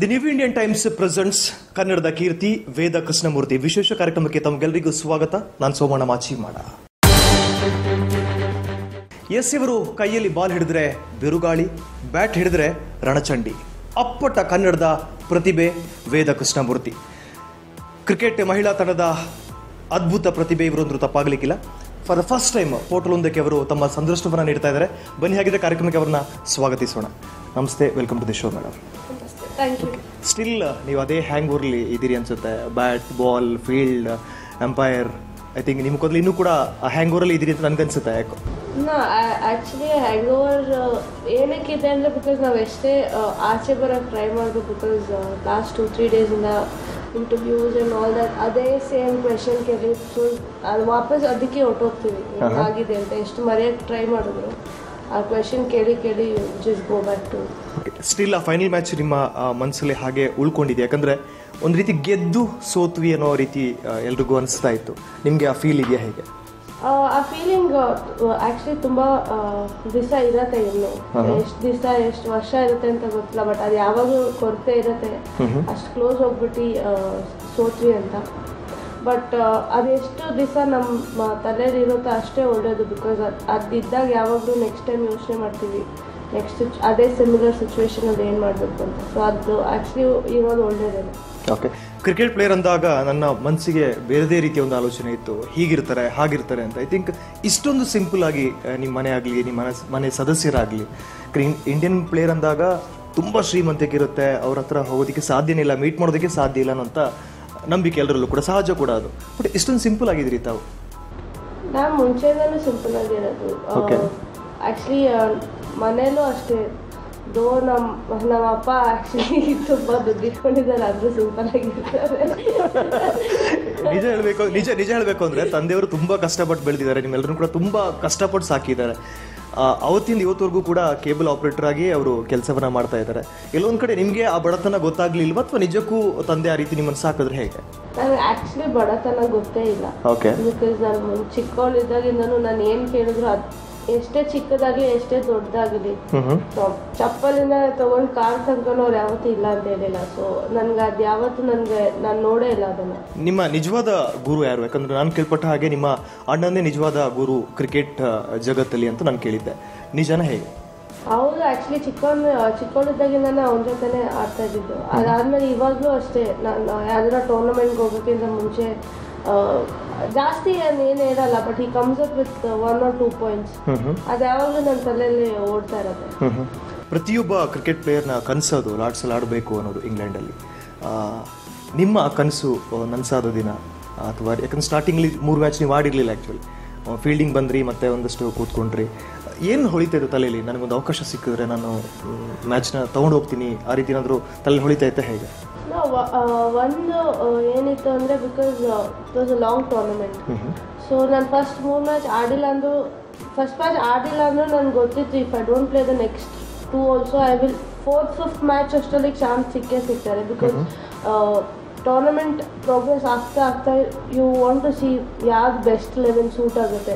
The new Indian times presents ಕನ್ನಡದ ಕೀರ್ತಿ ವೇದ ಕೃಷ್ಣಮೂರ್ತಿ ವಿಶೇಷ ಕಾರ್ಯಕ್ರಮಕ್ಕೆ ತಮಗೆಲ್ಲರಿಗೂ ಸ್ವಾಗತ. ನಾನು ಸೋಮಣ್ಣ ಮಾಚಿಮಾಡ. ಎಸ್ ಇವರು ಕೈಯಲ್ಲಿ ಬಾಲ್ ಹಿಡಿದ್ರೆ ಬಿರುಗಾಳಿ, ಬ್ಯಾಟ್ ಹಿಡಿದ್ರೆ ರಣಚಂಡಿ. ಅಪ್ಪಟ ಕನ್ನಡದ ಪ್ರತಿಭೆ, ವೇದ ಕೃಷ್ಣಮೂರ್ತಿ. ಕ್ರಿಕೆಟ್ ಮಹಿಳಾ ತಂಡದ ಅದ್ಭುತ ಪ್ರತಿಭೆ ಇವರು ಅಂದ್ರೂ ತಪ್ಪಾಗಲಿಕ್ಕಿಲ್ಲ. For the first time portal ಒಂದಕ್ಕೆ ಅವರು ತಮ್ಮ ಸಂದರ್ಶನವನ್ನು ನೀಡ್ತಾ ಇದ್ದಾರೆ. ಬನ್ನಿ ಹಾಗಿದ್ರೆ ಕಾರ್ಯಕ್ರಮಕ್ಕೆ ಅವರನ್ನ ಸ್ವಾಗತಿಸೋಣ. ನಮಸ್ತೆ welcome to the show madam still ನೀವು ಅದೇ ಹ್ಯಾಂಗ್ ಊರ್ಲಿ ಇದ್ದೀರಿ ಅನ್ಸುತ್ತೆ. Bat ball field umpire I think ನಿಮ್ಗೆ ಕೂದಲು ಇನ್ನೂ ಕೂಡ ಆ ಹ್ಯಾಂಗ್ ಊರಲ್ಲಿ ಇದ್ದೀರಿ ಅಂತ ನನ್ಗನ್ಸುತ್ತೆ ಯಾಕೋ? ಆ್ಯಕ್ಚುಲಿ ಹ್ಯಾಂಗ್ ಓವರ್ ಏನಕ್ಕಿದೆ ಅಂದರೆ ಬಿಕಾಸ್ ನಾವು ಎಷ್ಟೇ ಆಚೆ ಬರೋಕ್ಕೆ ಟ್ರೈ ಮಾಡಿದ್ರು ಬಿಕಾಸ್ ಲಾಸ್ಟ್ ಟು ತ್ರೀ ಡೇಸಿಂದ ಇಂಟರ್ವ್ಯೂಸ್ ಅಂಡ್ ಆಲ್ ದಟ್ ಅದೇ ಸೇಮ್ ಕ್ವೆಶನ್ ಕೇಳಿ ಸೊ ಅದು ವಾಪಸ್ ಅದಕ್ಕೆ ಹೊಟ್ಟೋಗ್ತೀವಿ ಆಗಿದೆ ಅಂತ ಎಷ್ಟು ಮರೆಯೋಕ್ಕೆ ಟ್ರೈ ಮಾಡಿದ್ರು. ಆ ಕ್ವೆಶನ್ ಕೇಳಿ ಕೇಳಿ just go back to still ಆ ಫೈನಲ್ ಮ್ಯಾಚ್ ನಿಮ್ಮ ಮನಸ್ಸಲ್ಲಿ ಹಾಗೆ ಉಳ್ಕೊಂಡಿದೆ. ಯಾಕಂದ್ರೆ ಒಂದು ರೀತಿ ಗೆದ್ದು ಸೋತ್ವಿ ಅನ್ನೋ ರೀತಿ ಎಲ್ರಿಗೂ ಅನಿಸ್ತಾ ಇತ್ತು. ನಿಮಗೆ ಆ ಫೀಲ್ ಇದೆಯಾ ಹೇಗೆ? ಆ ಫೀಲಿಂಗ್ ಆಕ್ಚುಲಿ ತುಂಬಾ ದಿವಸ ಇರತ್ತೆ ಇನ್ನು. ಎಷ್ಟು ದಿವಸ ಎಷ್ಟು ವರ್ಷ ಇರುತ್ತೆ ಅಂತ ಗೊತ್ತಿಲ್ಲ ಬಟ್ ಅದು ಯಾವಾಗಲೂ ಕೊರತೆ ಇರತ್ತೆ. ಅಷ್ಟು ಕ್ಲೋಸ್ ಹೋಗ್ಬಿಟ್ಟು ಸೋತ್ವಿ ಅಂತ. ಬಟ್ ಅದೆಷ್ಟು ದಿವಸ ನಮ್ಮ ತಲೆಯಲ್ಲಿ ಇರುತ್ತೋ ಅಷ್ಟೇ ಒಳ್ಳೇದು ಬಿಕಾಸ್ ಅದು ಅದಿದ್ದಾಗ ಯಾವಾಗಲೂ ನೆಕ್ಸ್ಟ್ ಟೈಮ್ ಯೋಚನೆ ಮಾಡ್ತೀವಿ. ನೆಕ್ಸ್ಟ್ ಅದೇ ಸಿಮಿಲರ್ ಸಿಚುವೇಶನಲ್ಲಿ ಏನು ಮಾಡಬೇಕು ಅಂತ. ಸೊ ಅದು ಆ್ಯಕ್ಚುಲಿ ಇರೋದು ಒಳ್ಳೇದೇ ಓಕೆ ಕ್ರಿಕೆಟ್ ಪ್ಲೇಯರ್ ಅಂದಾಗ ನನ್ನ ಮನಸ್ಸಿಗೆ ಬೇರೆದೇ ರೀತಿಯ ಒಂದು ಆಲೋಚನೆ ಇತ್ತು. ಹೀಗಿರ್ತಾರೆ ಹಾಗಿರ್ತಾರೆ ಅಂತ. ಐ ಥಿಂಕ್ ಇಷ್ಟೊಂದು ಸಿಂಪಲ್ ಆಗಿ ನಿಮ್ಮ ಮನೆ ಆಗಲಿ ನಿಮ್ಮ ಮನೆ ಮನೆ ಸದಸ್ಯರಾಗಲಿ ಇಂಡಿಯನ್ ಪ್ಲೇಯರ್ ಅಂದಾಗ ತುಂಬ ಶ್ರೀಮಂತಿಕೆ ಇರುತ್ತೆ. ಅವ್ರ ಹತ್ರ ಹೋಗೋದಕ್ಕೆ ಸಾಧ್ಯನೇ ಇಲ್ಲ ಮೀಟ್ ಮಾಡೋದಕ್ಕೆ ಸಾಧ್ಯ ಇಲ್ಲ ಅನ್ನೋಂಥ ನಂಬಿಕೆ ಎಲ್ಲರಲ್ಲೂ ಕೂಡ ಸಹಜ ಕೂಡ ಅದು. ಬಟ್ ಇಷ್ಟೊಂದು ಸಿಂಪಲ್ ಆಗಿದ್ರಿ ತಾವು? ನಾನು ಮುಂಚೆಯಿಂದಲೂ ಸಿಂಪಲ್ ಆಗಿರೋದು. ಓಕೆ ಆ್ಯಕ್ಚುಲಿ ಮನೇಲೂ ಅಷ್ಟೇ. ದೋ ನಮ್ಮ ನಮ್ಮ ಅಪ್ಪ ಆ್ಯಕ್ಚುಲಿ ತುಂಬ ದುಡ್ಡಿಟ್ಕೊಂಡಿದ್ದಾರೆ ಆದರೂ ಸಿಂಪಲ್ ಆಗಿರ್ತಾರೆ. ನಿಜ ಹೇಳ್ಬೇಕು ನಿಜ ನಿಜ ಹೇಳ್ಬೇಕು ಅಂದ್ರೆ ತಂದೆಯವರು ತುಂಬಾ ಕಷ್ಟಪಟ್ಟು ಬೆಳೆದಿದ್ದಾರೆ ನಿಮ್ಮೆಲ್ಲರೂ ಕೂಡ ತುಂಬಾ ಕಷ್ಟಪಟ್ಟು ಸಾಕಿದ್ದಾರೆ. ಅವತ್ತಿಂದ ಇವತ್ತವರೆಗೂ ಕೂಡ ಕೇಬಲ್ ಆಪರೇಟರ್ ಆಗಿ ಅವರು ಕೆಲಸವನ್ನ ಮಾಡ್ತಾ ಇದ್ದಾರೆ. ಎಲ್ಲೊಂದ್ ಕಡೆ ನಿಮ್ಗೆ ಆ ಬಡತನ ಗೊತ್ತಾಗ್ಲಿಲ್ವಾ ಅಥವಾ ನಿಜಕ್ಕೂ ತಂದೆ ಆ ರೀತಿ ನಿಮ್ಮನ್ನು ಸಾಕಿದ್ರೆ ಹೇಗೆ? ನನಗೆ ಆ್ಯಕ್ಚುಲಿ ಬಡತನ ಗೊತ್ತೇ ಇಲ್ಲ. ಓಕೆ ಬಿಕಾಸ್ ನಾನು ಚಿಕ್ಕವಳಿದ್ದಾಗಿಂದನೂ ನಾನು ಏನು ಕೇಳಿದ್ರು ಅದು ಎಷ್ಟೇ ಚಿಕ್ಕದಾಗ್ಲಿ ಎಷ್ಟೇ ದೊಡ್ಡದಾಗ್ಲಿ ಚಪ್ಪಲಿನ ತಗೊಂಡು ಕಾರ್ ತಗೊಂಡವ್ರು ಯಾವತ್ತೂ ಇಲ್ಲ ಅಂತ ಹೇಳಿಲ್ಲ. ಸೊ ನನ್ಗೆ ಅದು ಯಾವತ್ತು ನನಗೆ ನಾನು ನೋಡೇ ಇಲ್ಲ ಅದನ್ನ. ನಿಮ್ಮ ನಿಜವಾದ ಗುರು ಯಾರು? ಯಾಕಂದ್ರೆ ನಾನು ಕೇಳ್ಪಟ್ಟ ಹಾಗೆ ನಿಮ್ಮ ಅಣ್ಣನೇ ನಿಜವಾದ ಗುರು ಕ್ರಿಕೆಟ್ ಜಗತ್ತಲ್ಲಿ ಅಂತ ನಾನು ಕೇಳಿದ್ದೆ. ನಿಜನ ಹೇಗೆ? ಹೌದು ಆಕ್ಚುಲಿ ಚಿಕ್ಕವನ್ ಚಿಕ್ಕವಳಿದ್ದಾಗಿಂದಾನೆ ಅವನ ಜೊತೆನೆ ಆಡ್ತಾ ಇದ್ದಿದ್ದು. ಅದಾದ್ಮೇಲೆ ಇವಾಗಲೂ ಅಷ್ಟೇ. ನಾನು ಯಾವ್ದಾರ ಟೂರ್ನಮೆಂಟ್ಗೆ ಹೋಗೋಕ್ಕಿಂತ ಮುಂಚೆ ಜಾಸ್ತಿ ಏನು ಹೇಳಲ್ಲ ಬಟ್ ಈ comes up with one or two points ಅದು ಯಾವಾಗಲೂ ನನ್ನ ತಲೆಯಲ್ಲಿ ಓಡ್ತಾ ಇರುತ್ತೆ. ಪ್ರತಿಯೊಬ್ಬ ಕ್ರಿಕೆಟ್ ಪ್ಲೇಯರ್ನ ಕನಸೋದು ಲಾಡ್ಸಲ್ಲಿ ಆಡಬೇಕು ಅನ್ನೋದು ಇಂಗ್ಲೆಂಡಲ್ಲಿ. ನಿಮ್ಮ ಕನಸು ನನಸಾದ ದಿನ ಅಥವಾ ಯಾಕಂದ್ರೆ ಸ್ಟಾರ್ಟಿಂಗ್ಲಿ ಮೂರು ಮ್ಯಾಚ್ ನೀವು ಆಡಿರಲಿಲ್ಲ ಆ್ಯಕ್ಚುಲಿ ಫೀಲ್ಡಿಂಗ್ ಬಂದ್ರಿ ಮತ್ತೆ ಒಂದಷ್ಟು ಕೂತ್ಕೊಂಡ್ರಿ. ಏನು ಹೊಳಿತಾ ಇತ್ತು ತಲೆಯಲ್ಲಿ? ನನಗೊಂದು ಅವಕಾಶ ಸಿಕ್ಕಿದ್ರೆ ನಾನು ಮ್ಯಾಚ್ನ ತೊಗೊಂಡು ಹೋಗ್ತೀನಿ ಆ ರೀತಿ ಏನಾದರೂ ತಲೆ ಹೊಳಿತಾ ಇತ್ತ ಹೇಗೆ? ಒಂದು ಏನಿತ್ತು ಅಂದರೆ because it was a long tournament so ನಾನು ಫಸ್ಟ್ ಮೂರು ಮ್ಯಾಚ್ ಆಡಿಲ್ಲ ಅಂದರೂ ಫಸ್ಟ್ ಮ್ಯಾಚ್ ಆಡಿಲ್ಲ ಅಂದರೂ ನನಗೆ ಗೊತ್ತಿತ್ತು if I don't play the next two also I will fourth fifth match ಅಷ್ಟರಲ್ಲಿ ಚಾನ್ಸ್ ಸಿಕ್ಕೇ ಸಿಗ್ತಾರೆ. ಬಿಕಾಸ್ ಟೂರ್ನಮೆಂಟ್ ಪ್ರೋಗ್ರೆಸ್ ಆಗ್ತಾ ಆಗ್ತಾ ಯು ವಾಂಟ್ ಟು ಸಿ ಯಾವ್ದು ಬೆಸ್ಟ್ ಲೆವೆಲ್ ಸೂಟ್ ಆಗುತ್ತೆ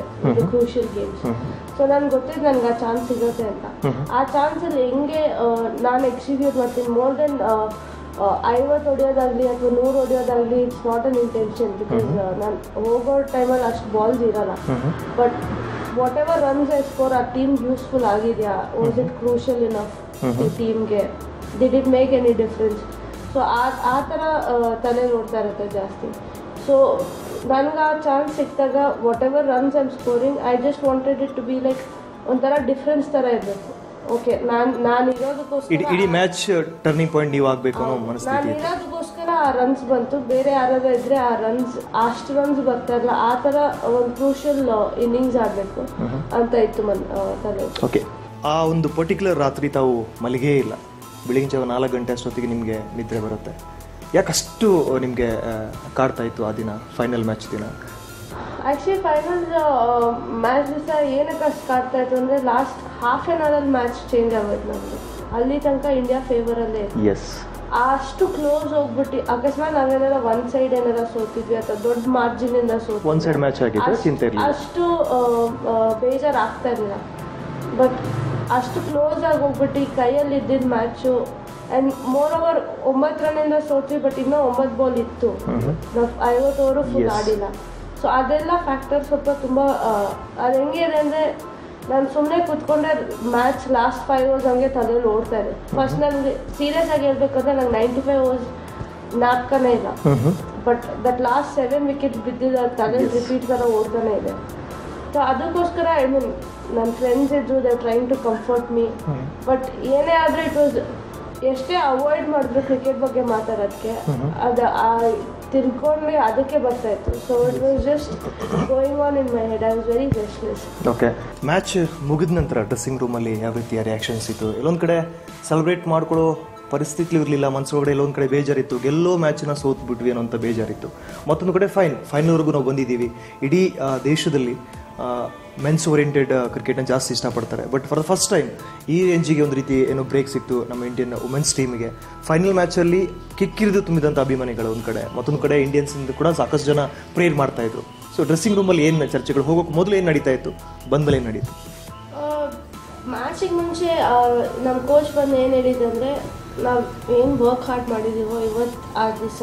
ಕ್ರೂಷಿಯಲ್ ಗೇಮ್ಸ್ ಸೊ ನನ್ಗೆ ಗೊತ್ತಿದ್ದು ನನಗೆ ಆ ಚಾನ್ಸ್ ಸಿಗುತ್ತೆ ಅಂತ. ಆ ಚಾನ್ಸಲ್ಲಿ ಹೆಂಗೆ ನಾನು ಎಕ್ಸಿಕ್ಯೂಟ್ ಮಾಡ್ತೀನಿ? ಮೋರ್ ದೆನ್ ಐವತ್ತು ಹೊಡೆಯೋದಾಗಲಿ ಅಥವಾ ನೂರು ಹೊಡೆಯೋದಾಗಲಿ it's not an intention because ನಾನು ಹೋಗೋ ಟೈಮಲ್ಲಿ ಅಷ್ಟು ಬಾಲ್ಸ್ ಇರಲ್ಲ. But whatever runs I score ಆ ಟೀಮ್ ಯೂಸ್ಫುಲ್ ಆಗಿದೆಯಾ? ವಾಸ್ ಇಟ್ ಕ್ರೂಷಿಯಲ್ ಇನಫ್ ಈ ಟೀಮ್ಗೆ did it make any difference so ಆ ಆ ಥರ ತಲೆ ನೋಡ್ತಾ ಇರುತ್ತೆ ಜಾಸ್ತಿ. ಸೊ ನನಗೆ ಆ ಚಾನ್ಸ್ ಸಿಕ್ಕಿದಾಗ whatever runs I'm scoring I just wanted it to be like ಒಂಥರ ಡಿಫ್ರೆನ್ಸ್ ಥರ ಇರಬೇಕು. ಓಕೆ ನಾನು ನಾನು ಇಡೀ ಇರೋದಕ್ಕೋಸ್ಕರ ಇಡೀ ಮ್ಯಾಚ್ ಟರ್ನಿಂಗ್ ಪಾಯಿಂಟ್ ನೀವು ಆಗಬೇಕು ಅನ್ನೋ ನಾನು ಮನಸ್ಥಿತಿ ಇರೋದಕ್ಕೋಸ್ಕರ ಆ ರನ್ಸ್ ಬಂತು. ಬೇರೆ ಯಾರಾದ್ರೂ ಇದ್ರೆ ಆ ರನ್ಸ್ ಅಷ್ಟು ರನ್ಸ್ ಬರ್ತಾ ಇಲ್ಲ ಆ ಥರ ಒಂದು ಕ್ರೂಷಿಯಲ್ ಇನ್ನಿಂಗ್ಸ್ ಆಡಬೇಕು ಅಂತ ಇತ್ತು ಮನ್ ಆ, ತಲೆ ಓಕೆ ಆ ಒಂದು ಪರ್ಟಿಕ್ಯುಲರ್ ರಾತ್ರಿ ತಾವು ಮಲಗೇ ಇಲ್ಲ. ಬೆಳಿಗ್ಗೆ ಜಾವ ನಾಲ್ಕು ಗಂಟೆ ಅಷ್ಟೊತ್ತಿಗೆ ನಿಮಗೆ ನಿದ್ರೆ ಬರುತ್ತೆ. ಯಾಕಷ್ಟು ನಿಮಗೆ ಕಾಡ್ತಾ ಇತ್ತು ಆ ದಿನ ಫೈನಲ್ ಮ್ಯಾಚ್ ದಿನ? ಆ್ಯಕ್ಚುಲಿ ಫೈನಲ್ ಮ್ಯಾಚ್ ದಿವಸ ಏನಕ್ಕೆ ಅಷ್ಟು ಕಾಡ್ತಾ ಇತ್ತು ಅಂದರೆ ಲಾಸ್ಟ್ ಹಾಫ್ ಆನ್ ಅವರಲ್ಲಿ ಮ್ಯಾಚ್ ಚೇಂಜ್ ಆಗೋಯ್ತು ನಮ್ಮದು ಅಲ್ಲಿ ತನಕ ಇಂಡಿಯಾ ಫೇವರಲ್ಲೇ ಎಸ್ ಅಷ್ಟು ಕ್ಲೋಸ್ ಹೋಗ್ಬಿಟ್ಟು. ಅಕಸ್ಮಾತ್ ನಾವೇನಾರ ಒನ್ ಸೈಡ್ ಏನಾರ ಸೋತಿದ್ವಿ ಅಥವಾ ದೊಡ್ಡ ಮಾರ್ಜಿನ್ ಇಂದ ಸೋತಿದ್ವಿ. ಒನ್ ಸೈಡ್ ಮ್ಯಾಚ್ ಚಿಂತೆ ಇರಲಿಲ್ಲ. ಅಷ್ಟು ಬೇಜಾರು ಆಗ್ತಾ ಇರಲಿಲ್ಲ. ಬಟ್ ಅಷ್ಟು ಕ್ಲೋಸ್ ಆಗಿ ಹೋಗ್ಬಿಟ್ಟು ಕೈಯಲ್ಲಿ ಇದ್ದಿದ್ದ ಮ್ಯಾಚು ಆ್ಯಂಡ್ ಮೋರ್ ಓವರ್ ಒಂಬತ್ತು ರನ್ನಿಂದ ಸೋತ್ವಿ ಬಟ್ ಇನ್ನೂ ಒಂಬತ್ತು ಬಾಲ್ ಇತ್ತು. ನಾವು ಐವತ್ತು ಓವರು ಫುಲ್. ಆಡಿಲ್ಲ. ಸೊ ಅದೆಲ್ಲ ಫ್ಯಾಕ್ಟರ್ ಸ್ವಲ್ಪ ತುಂಬ ಅದು ಹೆಂಗಿದೆ ಅಂದರೆ ನಾನು ಸುಮ್ಮನೆ ಕೂತ್ಕೊಂಡೆ ಮ್ಯಾಚ್ ಲಾಸ್ಟ್ ಫೈವ್ ಓವರ್ಸ್ ಹಂಗೆ ತಲೆಯಲ್ಲಿ ಓಡ್ತಾ ಇದೆ. ಫಸ್ಟ್ ನನಗೆ ಸೀರಿಯಸ್ ಆಗಿ ಹೇಳ್ಬೇಕಂದ್ರೆ ನಂಗೆ ನೈಂಟಿ ಫೈವ್ ಓವರ್ಸ್ ನಾಲ್ಕನೇ ಇಲ್ಲ but that last seven wicket ಬಿದ್ದಿದ್ದ ತಲೆ. ರಿಪೀಟ್ ಥರ ಓಡ್ತಾನೆ ಇದೆ. ಸೊ ಅದಕ್ಕೋಸ್ಕರ ಐ ಮೀನ್ ನನ್ನ ಫ್ರೆಂಡ್ಸ್ ಇದ್ರು they trying to comfort me but ಏನೇ ಆದರೂ ಇಟ್ ವಾಸ್ ಎಷ್ಟೇ ಅವಾಯ್ಡ್ ಮಾಡಿದ್ರು ಕ್ರಿಕೆಟ್ ಬಗ್ಗೆ ಮಾತಾಡೋದಕ್ಕೆ ಅದು ತಿರ್ಕೊಂಡು ಅದಕ್ಕೆ ಬರ್ತಾ ಇತ್ತು. So it was just going on in my head I was very restless okay match ಮುಗಿದ ನಂತರ ಡ್ರೆಸ್ಸಿಂಗ್ ರೂಮಲ್ಲಿ ಯಾವ ರೀತಿಯ ರಿಯಾಕ್ಷನ್ಸ್ ಇತ್ತು? ಎಲ್ಲೊಂದು ಕಡೆ ಸೆಲೆಬ್ರೇಟ್ ಮಾಡ್ಕೊಳ್ಳೋ ಪರಿಸ್ಥಿತಿ ಇರಲಿಲ್ಲ. ಮನಸ್ಸೊಳಗಡೆ ಎಲ್ಲೊಂದು ಕಡೆ ಬೇಜಾರಿತ್ತು. ಗೆಲ್ಲೋ ಮ್ಯಾಚನ್ನ ಸೋತ್ ಬಿಟ್ವಿ ಅನ್ನೋಂಥ ಬೇಜಾರಿತ್ತು. ಮತ್ತೊಂದು ಕಡೆ ಫೈನ್ ಫೈನಲ್ವರೆಗೂ ನಾವು ಬಂದಿದ್ದೀವಿ. ಇಡೀ ದೇಶದಲ್ಲಿ ಮೆನ್ಸ್ ಓರಿಯೆಂಟೆಡ್ ಕ್ರಿಕೆಟ್ನ ಜಾಸ್ತಿ ಇಷ್ಟಪಡ್ತಾರೆ. But for the first time ಈ ರೇಂಜಿಗೆ ಒಂದು ರೀತಿ ಏನೋ ಬ್ರೇಕ್ ಸಿಕ್ತು ನಮ್ಮ ಇಂಡಿಯನ್ ವುಮೆನ್ಸ್ ಟೀಮಿಗೆ ಫೈನಲ್ ಮ್ಯಾಚಲ್ಲಿ ಕಿಕ್ಕಿರಿದು ತುಂಬಿದಂಥ ಅಭಿಮಾನಿಗಳು ಒಂದು ಕಡೆ. ಮತ್ತೊಂದು ಕಡೆ ಇಂಡಿಯನ್ಸ್ ಕೂಡ ಸಾಕಷ್ಟು ಜನ ಪ್ರೇರ್ ಮಾಡ್ತಾ ಇದ್ರು. ಸೊ ಡ್ರೆಸ್ಸಿಂಗ್ ರೂಮಲ್ಲಿ ಏನು ಚರ್ಚೆಗಳು? ಹೋಗೋಕೆ ಮೊದಲು ಏನು ನಡೀತಾ ಇತ್ತು? ಬಂದ್ಮೇಲೆ ಏನು ನಡೀತು? ಮ್ಯಾಚಿಗೆ ಮುಂಚೆ ನಮ್ಮ ಕೋಚ್ ಬಂದು ಏನು ಹೇಳಿದಂದರೆ ನಾವು ಏನು ವರ್ಕ್ ಹಾರ್ಡ್ ಮಾಡಿದ್ದೀವೋ ಇವತ್ತು ಆ ದಿವಸ.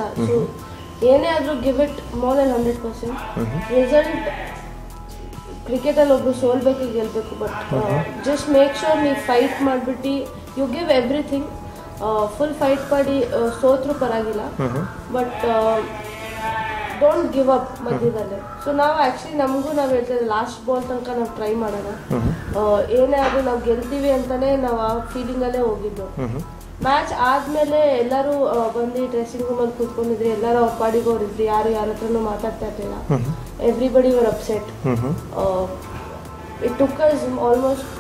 ಏನೇ ಆದರೂ give it more then hundred percent result ಕ್ರಿಕೆಟಲ್ಲಿ ಒಬ್ರು ಸೋಲ್ಬೇಕು ಗೆಲ್ಬೇಕು ಬಟ್ ಜಸ್ಟ್ ಮೇಕ್ ಶೋರ್ ನೀವು ಫೈಟ್ ಮಾಡಿಬಿಟ್ಟು you give everything full fight ಮಾಡಿ ಆ, ಸೋತ್ರೂ ಪರವಾಗಿಲ್ಲ. ಬಟ್ ಡೋಂಟ್ ಗಿವ್ ಅಪ್ ಮಧ್ಯದಲ್ಲಿ. ಸೊ ನಾವು ಆ್ಯಕ್ಚುಲಿ ನಮಗೂ ನಾವು ಹೇಳ್ತೇವೆ ಲಾಸ್ಟ್ ಬಾಲ್ ತನಕ ನಾವು ಟ್ರೈ ಮಾಡೋಣ. ಆ, ಏನೇ ಆದರೂ ನಾವು ಗೆಲ್ತೀವಿ ಅಂತಲೇ ನಾವು ಆ ಫೀಲಿಂಗಲ್ಲೇ ಹೋಗಿದ್ದು. ಮ್ಯಾಚ್ ಆದಮೇಲೆ ಎಲ್ಲರೂ ಆ, ಬಂದು ಡ್ರೆಸ್ಸಿಂಗ್ ರೂಮಲ್ಲಿ ಕೂತ್ಕೊಂಡಿದ್ರಿ ಎಲ್ಲರೂ ಅವ್ರ ಪಾಡಿಗೆ ಅವ್ರು ಇದ್ರಿ ಯಾರು ಯಾರ ಹತ್ರನೂ ಮಾತಾಡ್ತಾ ಇರಲಿಲ್ಲ. Everybody were upset it took us almost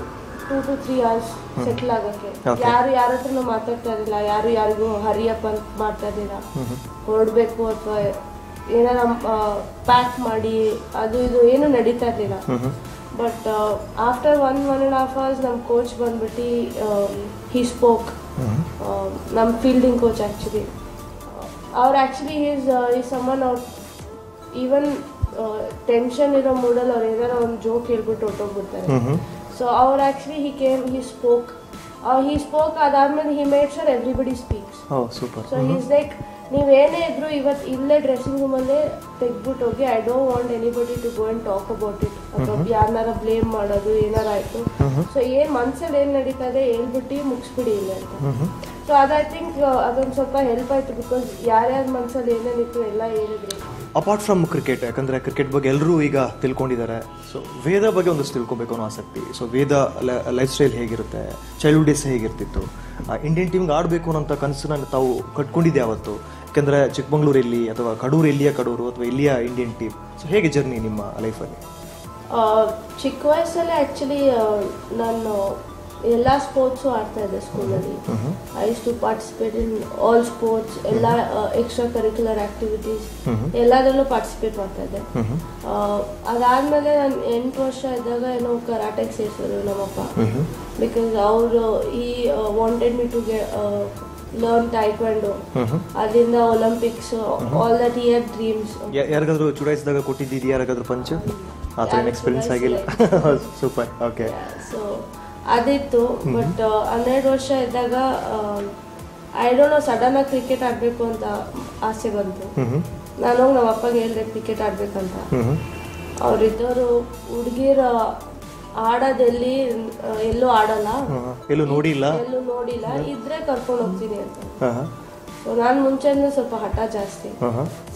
two to three hours settle ಆಗೋಕ್ಕೆ. Okay. ಯಾರು ಯಾರ ಹತ್ರನೂ ಮಾತಾಡ್ತಾ ಇರಲಿಲ್ಲ ಯಾರು ಯಾರಿಗೂ ಹರಿಯಪ್ಪ ಅಂತ ಮಾಡ್ತಾ ಇರಲಿಲ್ಲ. ಹೊರಡಬೇಕು ಅಥವಾ ಏನಾರ ಪ್ಯಾಕ್ ಮಾಡಿ ಅದು ಇದು ಏನು ನಡೀತಾ ಇರಲಿಲ್ಲ. But after one one and half hours ನಮ್ಮ ಕೋಚ್ ಬಂದ್ಬಿಟ್ಟು ಹಿ ಸ್ಪೋಕ್ ನಮ್ಮ ಫೀಲ್ಡಿಂಗ್ ಕೋಚ್ ಆ್ಯಕ್ಚುಲಿ ಅವ್ರು ಆ್ಯಕ್ಚುಲಿ ಈಸ್ ಈ ಸಮನ್ ಅವ್ರು ಈವನ್ ಟೆನ್ಷನ್ ಇರೋ ಮೂಡಲ್ಲಿ ಅವ್ರು ಏನಾರ ಒಂದು ಜೋಕ್ ಹೇಳ್ಬಿಟ್ಟು ಹೊಟ್ಟೋಗ್ಬಿಡ್ತಾರೆ ಸೊ ಅವ್ರು actually he came he spoke he spoke ಅದಾದ್ಮೇಲೆ he made sure everybody speaks so is like ನೀವೇನೇ ಇದ್ರು ಇವತ್ತು ಇಲ್ಲೇ ಡ್ರೆಸ್ಸಿಂಗ್ ರೂಮಲ್ಲೇ ತೆಗ್ದ್ಬಿಟ್ಟು ಹೋಗಿ I don't want anybody to go and talk about it ಅಥವಾ ಯಾರನ್ನಾರ ಬ್ಲೇಮ್ ಮಾಡೋದು ಏನಾರ ಆಯ್ತು. ಸೊ ಏನ್ ಮನ್ಸಲ್ಲಿ ಏನ್ ನಡೀತಾ ಇದೆ ಹೇಳ್ಬಿಟ್ಟು ಮುಗಿಸ್ಬಿಡಿ ಇಲ್ಲ ಅಂತ. ಸೊ ಅದು ಐ ಥಿಂಕ್ ಅದೊಂದು ಸ್ವಲ್ಪ ಹೆಲ್ಪ್ ಆಯ್ತು ಬಿಕಾಸ್ ಯಾರ್ಯಾರ ಮನ್ಸಲ್ಲಿ ಏನೇನಿತ್ತು ಎಲ್ಲ ಹೇಳಿದ್ರು. ಅಪಾರ್ಟ್ ಫ್ರಮ್ ಕ್ರಿಕೆಟ್ ಯಾಕಂದ್ರೆ ಕ್ರಿಕೆಟ್ ಬಗ್ಗೆ ಎಲ್ಲರೂ ಈಗ ತಿಳ್ಕೊಂಡಿದ್ದಾರೆ. ಸೊ ವೇದ ಬಗ್ಗೆ ಒಂದಷ್ಟು ತಿಳ್ಕೊಬೇಕು ಅನ್ನೋ ಆಸಕ್ತಿ. ಸೊ ವೇದ ಲೈಫ್ ಸ್ಟೈಲ್ ಹೇಗಿರುತ್ತೆ? ಚೈಲ್ಡ್ಹುಡ್ ಡೇಸ್ ಹೇಗಿರ್ತಿತ್ತು? ಇಂಡಿಯನ್ ಟೀಮ್ಗೆ ಆಡಬೇಕು ಅನ್ನೋಂಥ ನಾನು ತಾವು ಕಟ್ಕೊಂಡಿದ್ದೆ ಅವತ್ತು? ಯಾಕಂದ್ರೆ ಚಿಕ್ಕಮಂಗ್ಳೂರಲ್ಲಿ ಅಥವಾ ಕಡೂರು ಇಲ್ಲಿಯ ಕಡೂರು ಅಥವಾ ಇಲ್ಲಿಯ ಇಂಡಿಯನ್ ಟೀಮ್ ಸೊ ಹೇಗೆ ಜರ್ನಿ ನಿಮ್ಮ ಲೈಫಲ್ಲಿ ಚಿಕ್ಕ ವಯಸ್ಸಲ್ಲೇ ಆ್ಯಕ್ಚುಲಿ ನಾನು ಎಲ್ಲ ಸ್ಪೋರ್ಟ್ಸು ಆಡ್ತಾ ಇದ್ದೆ ಸ್ಕೂಲಲ್ಲಿ I to participate in all sports ಎಲ್ಲ ಎಕ್ಸ್ಟ್ರಾ ಕರಿಕ್ಯುಲರ್ ಆಕ್ಟಿವಿಟೀಸ್ ಎಲ್ಲದರಲ್ಲೂ ಪಾರ್ಟಿಸಿಪೇಟ್ ಮಾಡ್ತಾ ಇದ್ದೆ. ಅದಾದಮೇಲೆ ಅದಾದ್ಮೇಲೆ ನಾನು ಎಂಟು ವರ್ಷ ಇದ್ದಾಗ ಏನೋ ಕರಾಟೆಗೆ ಸೇರಿಸಿದ್ರು ನಮ್ಮಪ್ಪ. ಬಿಕಾಸ್ ಅವರು ಈ ವಾಂಟೆಡ್ ಮಿ ಟು ಗೆ ಲರ್ನ್ ಟೈಕ್ವಾಂಡೋ ಅದರಿಂದ Olympics all that year dreams ಯಾರಿಗಾದ್ರೂ ಚುಡಾಯಿಸಿದಾಗ ಕೊಟ್ಟಿದ್ದೀರಿ ಯಾರಿಗಾದ್ರೂ ಪಂಚ್ ಆ ಥರ ಎಕ್ಸ್ಪೀರಿಯನ್ಸ್ ಆಗಿಲ್ಲ. ಸೂಪರ್ ಓಕೆ ಸೊ ಅದಿತ್ತು ಬಟ್ ಹನ್ನೆರಡು ವರ್ಷ ಇದ್ದಾಗ ಐ ಡೋಂಟ್ ನೋ ಸಡನ್ ಆಗಿ ಕ್ರಿಕೆಟ್ ಆಡಬೇಕು ಅಂತ ಆಸೆ ಬಂತು. ನಾನು ಹೋಗಿ ನಮ್ಮ ಅಪ್ಪಗೆ ಹೇಳಿದೆ ಕ್ರಿಕೆಟ್ ಆಡ್ಬೇಕಂತ. ಅವರಿದ್ದವರು ಹುಡುಗಿರ ಆಡೋದೆಲ್ಲಿ ಎಲ್ಲೂ ಆಡಲ್ಲ. ಎಲ್ಲೂ ನೋಡಿಲ್ಲ. ಎಲ್ಲೂ ನೋಡಿಲ್ಲ. ಇದ್ರೆ ಕರ್ಕೊಂಡು ಹೋಗ್ತೀನಿ ಅಂತ. ಸೊ ನಾನು ಮುಂಚೆನೇ ಸ್ವಲ್ಪ ಹಠ ಜಾಸ್ತಿ.